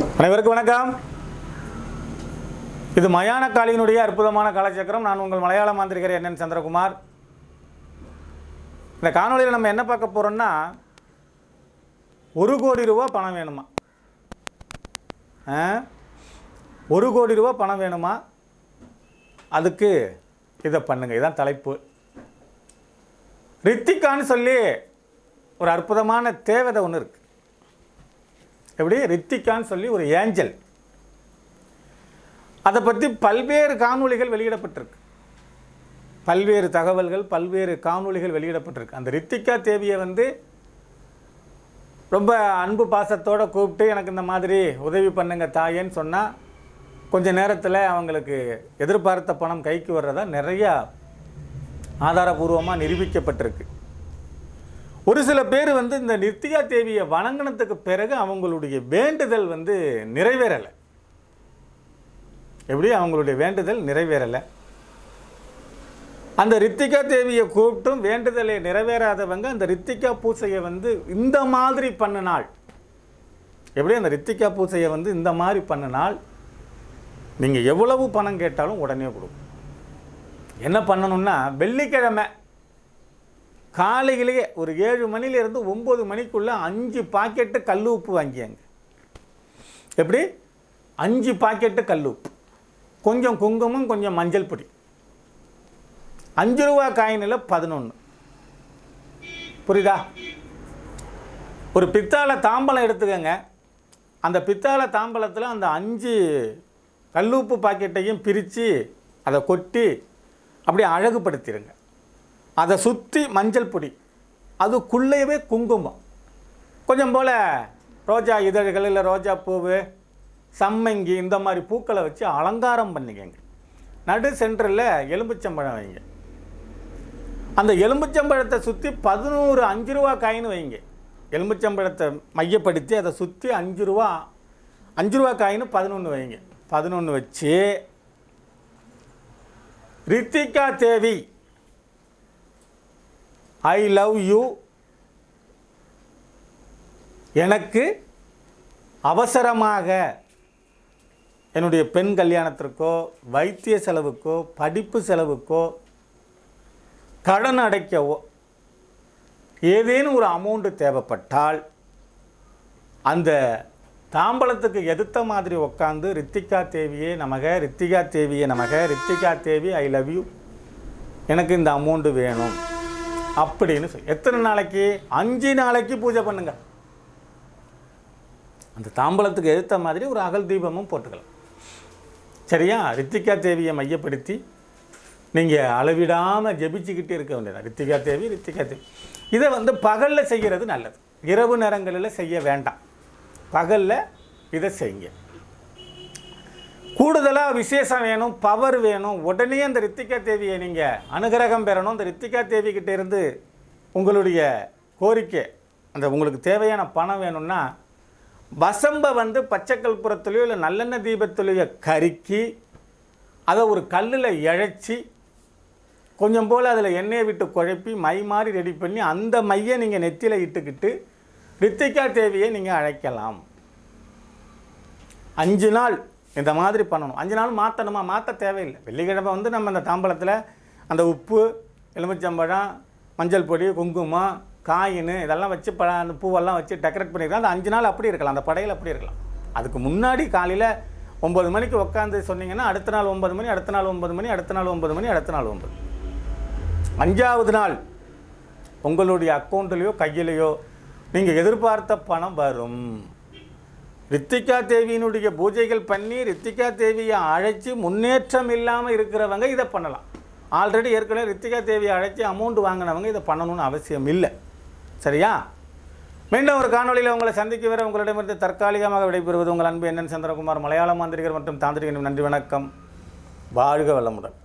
அனைவருக்கும் வணக்கம். இது மயான காளியினுடைய அற்புதமான காலச்சக்கரம். நான் உங்கள் மலையாள மாந்திரிகர் என்என் சந்திரகுமார். இந்த காணொளியில் நம்ம என்ன பார்க்க போகிறோம்னா ஒரு கோடி ரூபா பணம் வேணுமா? ஒரு கோடி ரூபா பணம் வேணுமா? அதுக்கு இதை பண்ணுங்க. இதுதான் தலைப்பு. ரித்திகான்னு சொல்லி ஒரு அற்புதமான தேவதை ஒன்று இருக்கு. எப்படி? ரித்திகான்னு சொல்லி ஒரு ஏஞ்சல். அதை பற்றி பல்வேறு காணொலிகள் வெளியிடப்பட்டிருக்கு. பல்வேறு தகவல்கள் பல்வேறு காணொலிகள் வெளியிடப்பட்டிருக்கு. அந்த ரித்திகா தேவியை வந்து ரொம்ப அன்பு பாசத்தோடு கூப்பிட்டு எனக்கு இந்த மாதிரி உதவி பண்ணுங்க தாயேன்னு சொன்னால் கொஞ்ச நேரத்தில் அவங்களுக்கு எதிர்பார்த்த பணம் கைக்கு வர்றதா? நிறையா ஆதாரபூர்வமாக நிரூபிக்கப்பட்டிருக்கு. ஒரு சில பேர் வந்து இந்த நித்யா தேவியை வணங்கினத்துக்கு பிறகு அவங்களுடைய வேண்டுதல் வந்து நிறைவேறலை. எப்படி? அவங்களுடைய வேண்டுதல் நிறைவேறலை. அந்த ரித்திகா தேவியை கூப்பிட்டும் வேண்டுதலை நிறைவேறாதவங்க அந்த ரித்திகா பூசையை வந்து இந்த மாதிரி பண்ணினாள் எப்படி? அந்த ரித்திகா பூசையை வந்து இந்த மாதிரி பண்ணினால் நீங்கள் எவ்வளவு பணம் கேட்டாலும் உடனே கொடுக்கும். என்ன பண்ணணும்னா வெள்ளிக்கிழமை காலையிலேயே ஒரு ஏழு மணிலேருந்து ஒம்பது மணிக்குள்ளே அஞ்சு பாக்கெட்டு கல் உப்பு வாங்கியாங்க. எப்படி? அஞ்சு பாக்கெட்டு கல் உப்பு கொஞ்சம் குங்குமம் கொஞ்சம் மஞ்சள் பொடி. அஞ்சு ரூபா காயினில் பதினொன்று புரியுதா? ஒரு பித்தாளை தாம்பலம் எடுத்துக்கங்க. அந்த பித்தாளை தாம்பலத்தில் அந்த அஞ்சு கல்லுப்பு பாக்கெட்டையும் பிரித்து அதை கொட்டி அப்படியே அழகுபடுத்திடுங்க அதை சுற்றி மஞ்சள் பொடி. அதுக்குள்ளேயே குங்குமம். கொஞ்சம் போல் ரோஜா இதழ்கள் இல்லை ரோஜா பூவு சம்மங்கி இந்த மாதிரி பூக்களை வச்சு அலங்காரம் பண்ணிக்கங்க. நடு சென்டரில் எலும்புச்சம்பழம் வைங்க. அந்த எலும்புச்சம்பழத்தை சுற்றி பதினோரு அஞ்சு ரூபா காயின் வைங்க. எலும்புச்சம்பழத்தை மையப்படுத்தி அதை சுற்றி அஞ்சு ரூபா அஞ்சு ரூபா காயின் பதினொன்று வைங்க. பதினொன்று வச்சு Rithika Devi I love you எனக்கு அவசரமாக என்னுடைய பெண் கல்யாணத்திற்கோ வைத்திய செலவுக்கோ படிப்பு செலவுக்கோ கடன் அடைக்கவோ ஏதேனும் ஒரு அமௌண்ட்டு தேவைப்பட்டால் அந்த தாம்பலத்துக்கு எதிர்த்த மாதிரி உட்காந்து ரித்திகா தேவியே நமக ரித்திகா தேவியே நமக Rithika Devi I love you எனக்கு இந்த அமௌண்ட்டு வேணும். அப்படின்னு சொல்லி. எத்தனை நாளைக்கு? அஞ்சு நாளைக்கு பூஜை பண்ணுங்க. அந்த தாம்பலத்துக்கு எதிர்த்த மாதிரி ஒரு அகல் தீபமும் போட்டுக்கலாம். சரியா? ரித்திகா தேவியை மையப்படுத்தி நீங்கள் அளவிடாமல் ஜெபிச்சுக்கிட்டே இருக்க வேண்டியது ரித்திகா தேவி ரித்திகா தேவி. இதை வந்து பகலில் செய்கிறது நல்லது. இரவு நேரங்களில் செய்ய வேண்டாம். பகலில் இதை செய்யுங்க. கூடுதலாக விசேஷம் வேணும் பவர் வேணும். உடனே அந்த ரித்திகா தேவியை நீங்கள் அனுகிரகம் பெறணும். அந்த ரித்திகா தேவிக்கிட்ட இருந்து உங்களுடைய கோரிக்கை அந்த உங்களுக்கு தேவையான பணம் வேணும்னா வசம்ப வந்து பச்சைக்கல்புரத்துலேயோ இல்லை நல்லெண்ணெய் தீபத்துலேயோ கருக்கி அதை ஒரு கல்லில் இழைச்சி கொஞ்சம் போல் அதில் எண்ணெயை விட்டு குழப்பி மை மாதிரி ரெடி பண்ணி அந்த மையை நீங்கள் நெத்தியில் இட்டுக்கிட்டு ரித்திகா தேவியை நீங்கள் அழைக்கலாம். அஞ்சு நாள் இந்த மாதிரி பண்ணணும். அஞ்சு நாள் மாற்றணுமா மாற்ற தேவையில்லை. வெள்ளிக்கிழமை வந்து நம்ம அந்த தாம்பலத்தில் அந்த உப்பு எலுமிச்சம்பழம் மஞ்சள் பொடி குங்குமம் காயின் இதெல்லாம் வச்சு ப அந்த பூவெல்லாம் வச்சு டெக்கரேட் பண்ணியிருக்கலாம் அந்த அஞ்சு நாள் அப்படி இருக்கலாம். அந்த படையில் அப்படி இருக்கலாம். அதுக்கு முன்னாடி காலையில் ஒம்பது மணிக்கு உட்காந்து சொன்னீங்கன்னா அடுத்த நாள் ஒன்பது மணி அடுத்த நாள் ஒன்பது மணி அடுத்த நாள் ஒம்பது மணி அடுத்த நாள் ஒன்பது அஞ்சாவது நாள் உங்களுடைய அக்கௌண்ட்லேயோ கையிலையோ நீங்கள் எதிர்பார்த்த பணம் வரும். ரித்திகா தேவியினுடைய பூஜைகள் பண்ணி ரித்திகா தேவியை அழைச்சி முன்னேற்றம் இல்லாமல் இருக்கிறவங்க இதை பண்ணலாம். ஆல்ரெடி ஏற்கனவே ரித்திகா தேவியை அழைச்சி அமௌண்ட் வாங்கினவங்க இதை பண்ணணும்னு அவசியம் இல்லை. சரியா? மீண்டும் ஒரு காணொளியில் உங்களை சந்திக்க வர உங்களிடமிருந்து தற்காலிகமாக விடைபெறுவது உங்கள் அன்பு என்என் சந்திரகுமார் மலையாள மாந்திரிகர் மற்றும் தாந்திரிகன் நன்றி வணக்கம். வாழ்க வளமுடன்.